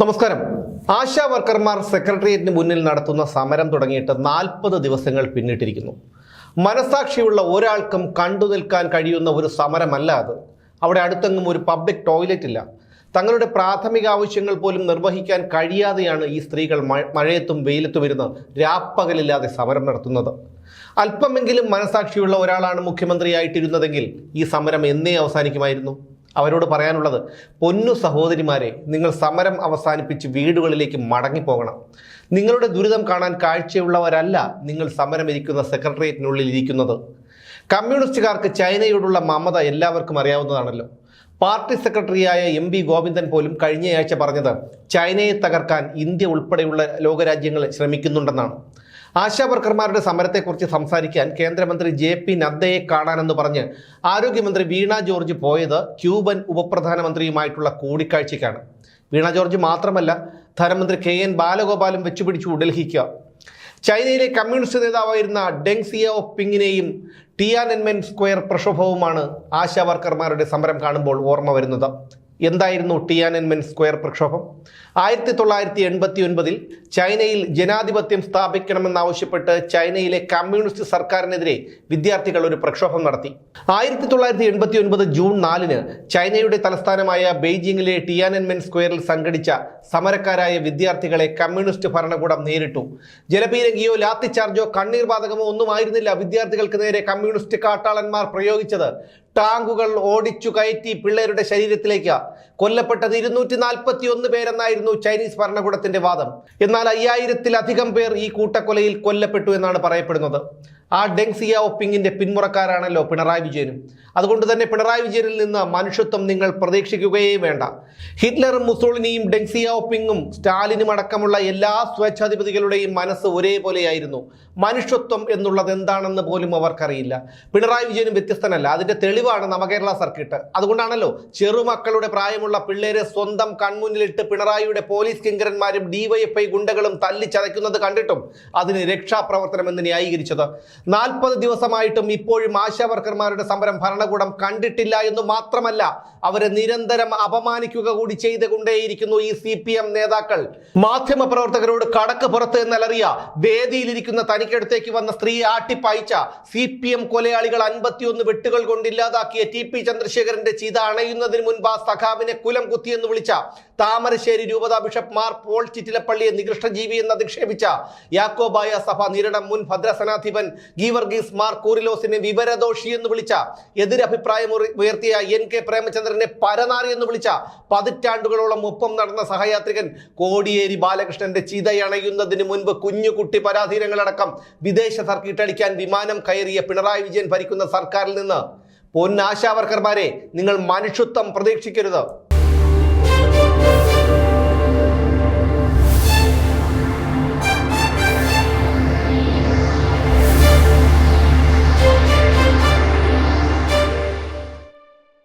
നമസ്കാരം. ആശാ വർക്കർമാർ സെക്രട്ടേറിയറ്റിന് മുന്നിൽ നടത്തുന്ന സമരം തുടങ്ങിയിട്ട് നാൽപ്പത് ദിവസങ്ങൾ പിന്നിട്ടിരിക്കുന്നു. മനസാക്ഷിയുള്ള ഒരാൾക്കും കണ്ടു നിൽക്കാൻ കഴിയുന്ന ഒരു സമരമല്ല അത്. അവിടെ അടുത്തെങ്ങും ഒരു പബ്ലിക് ടോയ്ലറ്റ് ഇല്ല തങ്ങളുടെ പ്രാഥമിക ആവശ്യങ്ങൾ പോലും നിർവഹിക്കാൻ കഴിയാതെയാണ് ഈ സ്ത്രീകൾ മഴയത്തും വെയിലത്തും ഇരുന്ന് രാപ്പകലില്ലാതെ സമരം നടത്തുന്നത്. അല്പമെങ്കിലും മനസാക്ഷിയുള്ള ഒരാളാണ് മുഖ്യമന്ത്രിയായിട്ടിരുന്നതെങ്കിൽ ഈ സമരം എന്നേ അവസാനിക്കുമായിരുന്നു? അവരോട് പറയാനുള്ളത് പൊന്നു സഹോദരിമാരെ നിങ്ങൾ സമരം അവസാനിപ്പിച്ച് വീടുകളിലേക്ക് മടങ്ങിപ്പോകണം. നിങ്ങളുടെ ദുരിതം കാണാൻ കാഴ്ചയുള്ളവരല്ല നിങ്ങൾ സമരം ഇരിക്കുന്ന സെക്രട്ടേറിയറ്റിനുള്ളിൽ ഇരിക്കുന്നത്. കമ്മ്യൂണിസ്റ്റുകാർക്ക് ചൈനയോടുള്ള മമത എല്ലാവർക്കും അറിയാവുന്നതാണല്ലോ. പാർട്ടി സെക്രട്ടറിയായ എം വി ഗോവിന്ദൻ പോലും കഴിഞ്ഞയാഴ്ച പറഞ്ഞത് ചൈനയെ തകർക്കാൻ ഇന്ത്യ ഉൾപ്പെടെയുള്ള ലോകരാജ്യങ്ങൾ ശ്രമിക്കുന്നുണ്ടെന്നാണ്. ആശാ വർക്കർമാരുടെ സമരത്തെക്കുറിച്ച് സംസാരിക്കാൻ കേന്ദ്രമന്ത്രി ജെ പി നദ്ദയെ കാണാനെന്ന് പറഞ്ഞ് ആരോഗ്യമന്ത്രി വീണ ജോർജ് പോയത് ക്യൂബൻ ഉപപ്രധാനമന്ത്രിയുമായിട്ടുള്ള കൂടിക്കാഴ്ചയ്ക്കാണ്. വീണ ജോർജ് മാത്രമല്ല ധനമന്ത്രി കെ എൻ ബാലഗോപാലും വെച്ചുപിടിച്ചു ഡൽഹിക്ക്. ചൈനയിലെ കമ്മ്യൂണിസ്റ്റ് നേതാവായിരുന്ന ഡെങ് സിയാോ പിങ്ങിനെയും ടിയാനൻമെൻ സ്ക്വയർ പ്രക്ഷോഭവുമാണ് ആശാവർക്കർമാരുടെ സമരം കാണുമ്പോൾ ഓർമ്മ വരുന്നത്. എന്തായിരുന്നു ടിയാനൻമെൻ സ്ക്വയർ പ്രക്ഷോഭം? ആയിരത്തി തൊള്ളായിരത്തി എൺപത്തി ഒൻപതിൽ ചൈനയിൽ ജനാധിപത്യം സ്ഥാപിക്കണമെന്നാവശ്യപ്പെട്ട് ചൈനയിലെ കമ്മ്യൂണിസ്റ്റ് സർക്കാരിനെതിരെ വിദ്യാർത്ഥികൾ ഒരു പ്രക്ഷോഭം നടത്തി. ആയിരത്തി തൊള്ളായിരത്തി എൺപത്തി ഒൻപത് ജൂൺ നാലിന് ചൈനയുടെ തലസ്ഥാനമായ ബെയ്ജിങ്ങിലെ ടിയാനൻമെൻ സ്ക്വയറിൽ സംഘടിച്ച സമരക്കാരായ വിദ്യാർത്ഥികളെ കമ്മ്യൂണിസ്റ്റ് ഭരണകൂടം നേരിട്ടു. ജലപീരങ്കിയോ ലാത്തിച്ചാർജോ കണ്ണീർ ഒന്നും ആയിരുന്നില്ല വിദ്യാർത്ഥികൾക്ക് നേരെ കമ്മ്യൂണിസ്റ്റ് കാട്ടാളന്മാർ പ്രയോഗിച്ചത്. ടാങ്കുകൾ ഓടിച്ചു കയറ്റി പിള്ളേരുടെ ശരീരത്തിലേക്ക്. കൊല്ലപ്പെട്ടത് ഇരുന്നൂറ്റി നാൽപ്പത്തി ഒന്ന് പേരെന്നായിരുന്നു ചൈനീസ് ഭരണകൂടത്തിന്റെ വാദം. എന്നാൽ അയ്യായിരത്തിലധികം പേർ ഈ കൂട്ടക്കൊലയിൽ കൊല്ലപ്പെട്ടു എന്നാണ് പറയപ്പെടുന്നത്. ആ ഡെങ് സിയാവോ ഒപ്പിങ്ങിന്റെ പിന്മുറക്കാരാണല്ലോ പിണറായി വിജയനും. അതുകൊണ്ട് തന്നെ പിണറായി വിജയനിൽ നിന്ന് മനുഷ്യത്വം നിങ്ങൾ പ്രതീക്ഷിക്കുകയേ വേണ്ട. ഹിറ്റ്ലറും മുസോളിനിയും ഡെങ് സിയാവോ ഒപ്പിങ്ങും സ്റ്റാലിനും അടക്കമുള്ള എല്ലാ സ്വേച്ഛാധിപതികളുടെയും മനസ്സ് ഒരേപോലെയായിരുന്നു. മനുഷ്യത്വം എന്നുള്ളത് എന്താണെന്ന് പോലും അവർക്കറിയില്ല. പിണറായി വിജയനും വ്യത്യസ്തനല്ല. അതിന്റെ തെളിവാണ് നവകേരള സർക്കിട്ട്. അതുകൊണ്ടാണല്ലോ ചെറുമക്കളുടെ പ്രായമുള്ള പിള്ളേരെ സ്വന്തം കൺമുന്നിലിട്ട് പിണറായിയുടെ പോലീസ് കിങ്കരന്മാരും ഡിവൈഎഫ്ഐ ഗുണ്ടകളും തല്ലിച്ചതയ്ക്കുന്നത് കണ്ടിട്ടും അതിന് രക്ഷാപ്രവർത്തനം എന്ന് ന്യായീകരിച്ചത്. നാൽപ്പത് ദിവസമായിട്ടും ഇപ്പോഴും ആശാവർക്കർമാരുടെ സമരം ഭരണകൂടം കണ്ടിട്ടില്ല എന്ന് മാത്രമല്ല അവരെ നിരന്തരം അപമാനിക്കുക കൂടി ചെയ്തുകൊണ്ടേയിരിക്കുന്നു ഈ സി പി എം നേതാക്കൾ. മാധ്യമപ്രവർത്തകരോട് കടക്ക് പുറത്ത് എന്നലറിയ വേദിയിലിരിക്കുന്ന തനിക്കടുത്തേക്ക് വന്ന സ്ത്രീയെ ആട്ടിപ്പായിച്ച സി പി എം കൊലയാളികൾ അൻപത്തിയൊന്ന് വെട്ടുകൾ കൊണ്ട് ഇല്ലാതാക്കിയ ടി പി ചന്ദ്രശേഖരന്റെ ചിത അണയുന്നതിന് മുൻപ് ആ സഖാവിനെ കുലം കുത്തിയെന്ന് വിളിച്ച താമരശ്ശേരി രൂപതാ ബിഷപ്പ് മാർ പോൾ ചിറ്റിലപ്പള്ളിയെ നികൃഷ്ടജീവി എന്ന് അധിക്ഷേപിച്ച യാക്കോബായ സഭ നിരണം മുൻ ഭദ്രസനാധിപൻ ഗീവർഗീസ് മാർ കൂറിലോസിനെ വിവരദോഷി എന്ന് വിളിച്ച എതിരഭിപ്രായം ഉയർത്തിയ എൻ കെ പ്രേമചന്ദ്രനെ പരനാറി എന്ന് വിളിച്ച പതിറ്റാണ്ടുകളോളം ഒപ്പം നടന്ന സഹയാത്രികൻ കോടിയേരി ബാലകൃഷ്ണന്റെ ചിതയണയുന്നതിന് മുൻപ് കുഞ്ഞുകുട്ടി പരാധീനങ്ങളടക്കം വിദേശ സർക്കിട്ടടിക്കാൻ വിമാനം കയറിയ പിണറായി വിജയൻ ഭരിക്കുന്ന സർക്കാരിൽ നിന്ന് പൊന്നാശാവർക്കർമാരെ നിങ്ങൾ മനുഷ്യത്വം പ്രതീക്ഷിക്കരുത്.